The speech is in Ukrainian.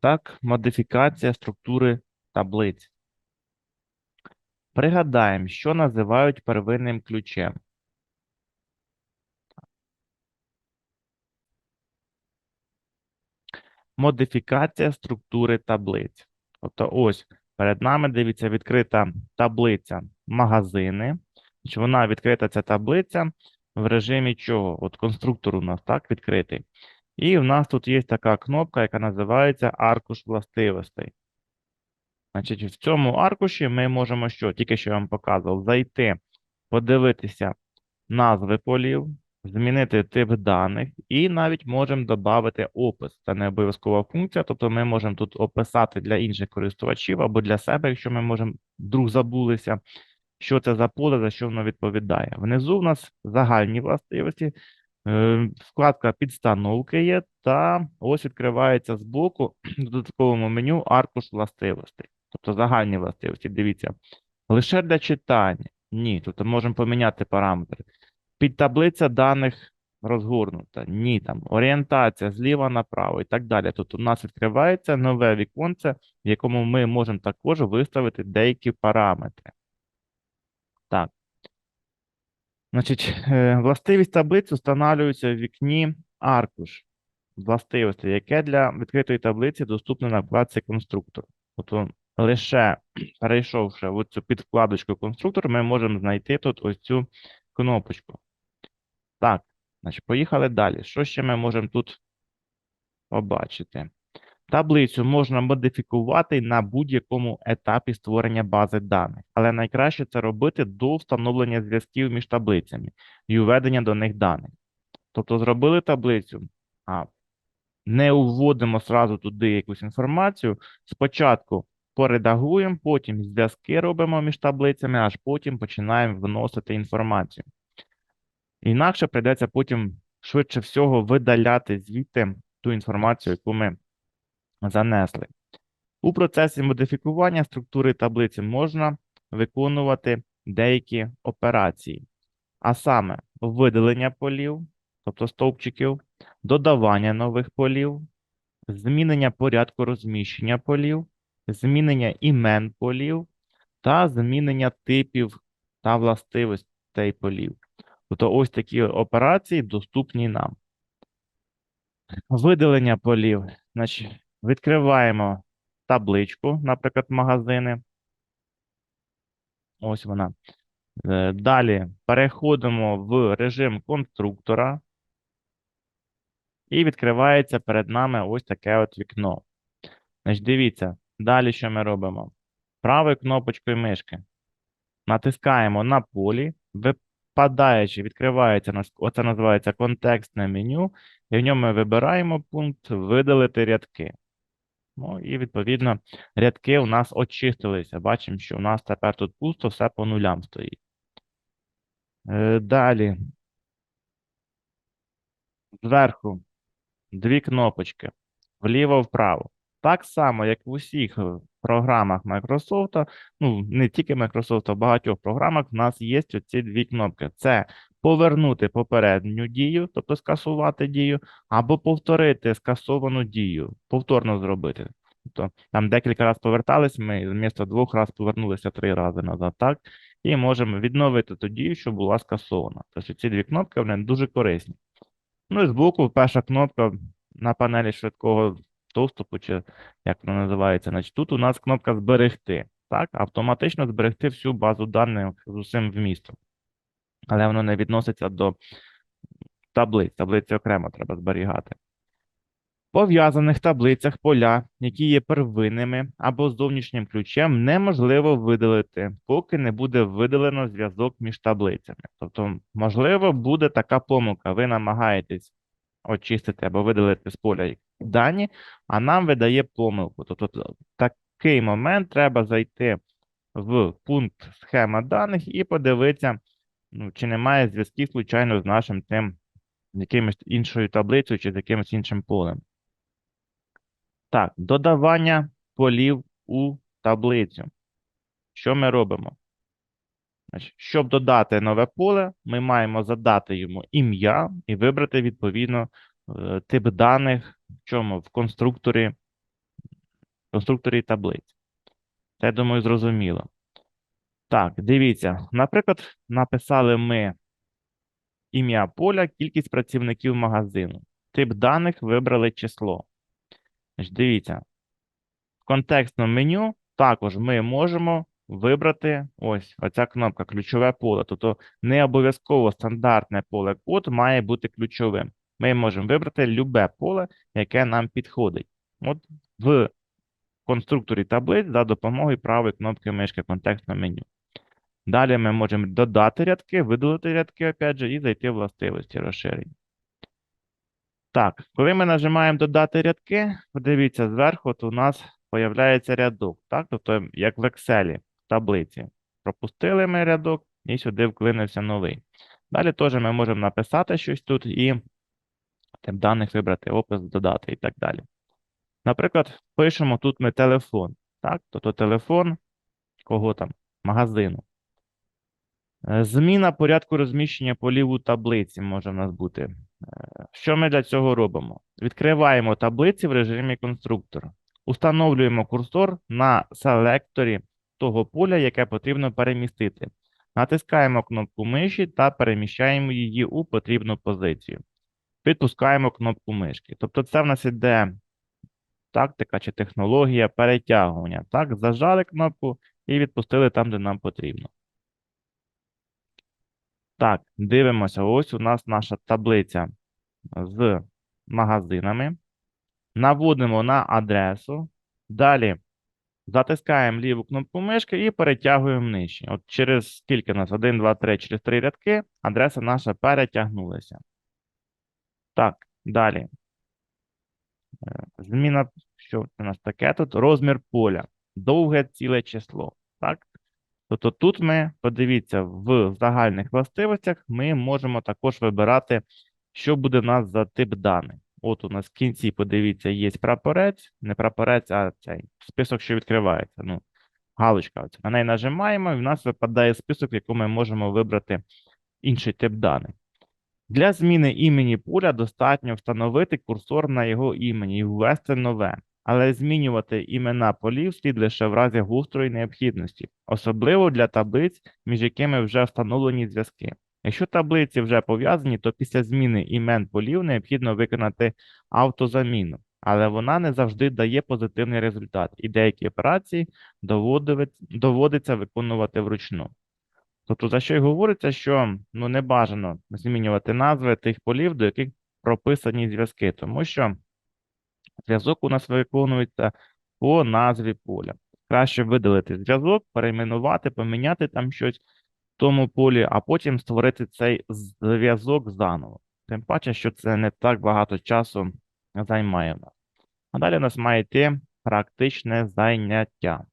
Так, модифікація структури таблиць. Пригадаємо, що називають первинним ключем. Модифікація структури таблиць. Тобто, ось перед нами дивіться відкрита таблиця магазини. Вона відкрита ця таблиця в режимі чого? От конструктор у нас так відкритий. І в нас тут є така кнопка, яка називається аркуш властивостей. Значить, в цьому аркуші ми можемо що? Тільки що я вам показував, зайти, подивитися назви полів, змінити тип даних, і навіть можемо додати опис. Це не обов'язкова функція, тобто ми можемо тут описати для інших користувачів або для себе, якщо ми можемо вдруг забулися, що це за поле, за що воно відповідає. Внизу в нас загальні властивості. Е, Вкладка підстановки є, та ось відкривається збоку в додатковому меню аркуш властивостей. Тобто загальні властивості. Дивіться. Лише для читання. Ні. Тобто можемо поміняти параметри. Підтаблиця даних розгорнута. Ні. Там орієнтація зліва направо і так далі. Тобто у нас відкривається нове віконце, в якому ми можемо також виставити деякі параметри. Так. Значить, е, властивість таблиці встановлюється в вікні аркуш властивості, яке для відкритої таблиці доступне на вкладці конструктор. Тобто лише перейшовши в цю підвкладочку конструктор, ми можемо знайти тут ось цю кнопочку. Так, значить, поїхали далі. Що ще ми можемо тут побачити? Таблицю можна модифікувати на будь-якому етапі створення бази даних, але найкраще це робити до встановлення зв'язків між таблицями і введення до них даних. Тобто зробили таблицю, а не вводимо сразу туди якусь інформацію. Спочатку поредагуємо, потім зв'язки робимо між таблицями, аж потім починаємо вносити інформацію. Інакше прийдеться потім швидше всього видаляти звідти ту інформацію, яку ми занесли. У процесі модифікування структури таблиці можна виконувати деякі операції, а саме видалення полів, тобто стовпчиків, додавання нових полів, змінення порядку розміщення полів, змінення імен полів та змінення типів та властивостей полів. Тобто ось такі операції доступні нам. Видалення полів. Значить, відкриваємо табличку, наприклад, магазини. Ось вона. Е, Далі переходимо в режим конструктора. І відкривається перед нами ось таке от вікно. Значить, дивіться, далі що ми робимо? Правою кнопочкою мишки. Натискаємо на полі, випадаючи, відкривається, оце називається контекстне меню, і в ньому ми вибираємо пункт видалити рядки. Ну і відповідно рядки у нас очистилися. Бачимо, що у нас тепер тут пусто, все по нулям стоїть. Е, Далі. Зверху дві кнопочки вліво-вправо. Так само, як в усіх програмах Microsoft, ну не тільки Microsoft, а в багатьох програмах в нас є оці дві кнопки. Це повернути попередню дію, тобто скасувати дію, або повторити скасовану дію, повторно зробити. Тобто там декілька разів повертались, ми вмісто двох разів повернулися три рази назад, так? І можемо відновити ту дію, що була скасована. Тобто ці дві кнопки вони дуже корисні. Ну і збоку перша кнопка на панелі швидкого доступу, чи як вона називається, значить тут у нас кнопка зберегти. Так, автоматично зберегти всю базу даних з усім вмістом. Але воно не відноситься до таблиць. Таблиці окремо треба зберігати. В пов'язаних таблицях поля, які є первинними або зовнішнім ключем, неможливо видалити, поки не буде видалено зв'язок між таблицями. Тобто, можливо, буде така помилка. Ви намагаєтесь очистити або видалити з поля дані, а нам видає помилку. Тобто, такий момент треба зайти в пункт схема даних і подивитися, ну, чи немає зв'язків, случайно, з нашим тим якимось іншою таблицею чи з якимось іншим полем. Так, додавання полів у таблицю. Що ми робимо? Щоб додати нове поле, ми маємо задати йому ім'я і вибрати відповідно е, тип даних, в чому в конструкторі конструкторі таблиць. Це, я думаю, зрозуміло. Так, дивіться, наприклад, написали ми ім'я поля, кількість працівників магазину. Тип даних вибрали число. Дивіться, в контекстному меню також ми можемо вибрати ось оця кнопка ключове поле. Тобто не обов'язково стандартне поле код має бути ключовим. Ми можемо вибрати любе поле, яке нам підходить. От в конструкторі таблиць за допомогою правої кнопки мишки контекстного меню. Далі ми можемо додати рядки, видалити рядки, опять же, і зайти в властивості розширення. Так, коли ми нажимаємо додати рядки, подивіться, зверху то у нас з'являється рядок. Так? Тобто, як в Excel таблиці. Пропустили ми рядок і сюди вклинився новий. Далі теж ми можемо написати щось тут і тип даних вибрати, опис додати і так далі. Наприклад, пишемо тут ми телефон. Так? Тобто телефон кого там? Магазину. Е, Зміна порядку розміщення полів у таблиці може в нас бути. Е, Що ми для цього робимо? Відкриваємо таблиці в режимі конструктора. Установлюємо курсор на селекторі того поля, яке потрібно перемістити. Натискаємо кнопку миші та переміщаємо її у потрібну позицію. Відпускаємо кнопку мишки. Тобто, це в нас іде тактика чи технологія перетягування. Так, зажали кнопку і відпустили там, де нам потрібно. Так, дивимося. Ось у нас наша таблиця з магазинами. Наводимо на адресу. Далі затискаємо ліву кнопку мишки і перетягуємо нижче. От через скільки у нас? 1, 2, 3, через 3 рядки адреса наша перетягнулася. Так, далі. Е, Зміна, що у нас таке тут? Розмір поля. Довге ціле число. Так? Тобто тут ми, подивіться, в загальних властивостях ми можемо також вибирати, що буде в нас за тип даних. От у нас в кінці, подивіться, є прапорець, не прапорець, а цей список, що відкривається. Ну, галочка. Оця. На неї нажимаємо, і в нас випадає список, в якому ми можемо вибрати інший тип даних. Для зміни імені поля достатньо встановити курсор на його імені і ввести нове. Але змінювати імена полів слід лише в разі гострої необхідності, особливо для таблиць, між якими вже встановлені зв'язки. Якщо таблиці вже пов'язані, то після зміни імен полів необхідно виконати автозаміну, але вона не завжди дає позитивний результат, і деякі операції доводиться виконувати вручну. Тобто, за що й говориться, що ну, не бажано змінювати назви тих полів, до яких прописані зв'язки, тому що зв'язок у нас виконується по назві поля. Краще видалити зв'язок, перейменувати, поміняти там щось тому полі, а потім створити цей зв'язок заново. Тим паче, що це не так багато часу займає в нас. А далі у нас має йти практичне заняття.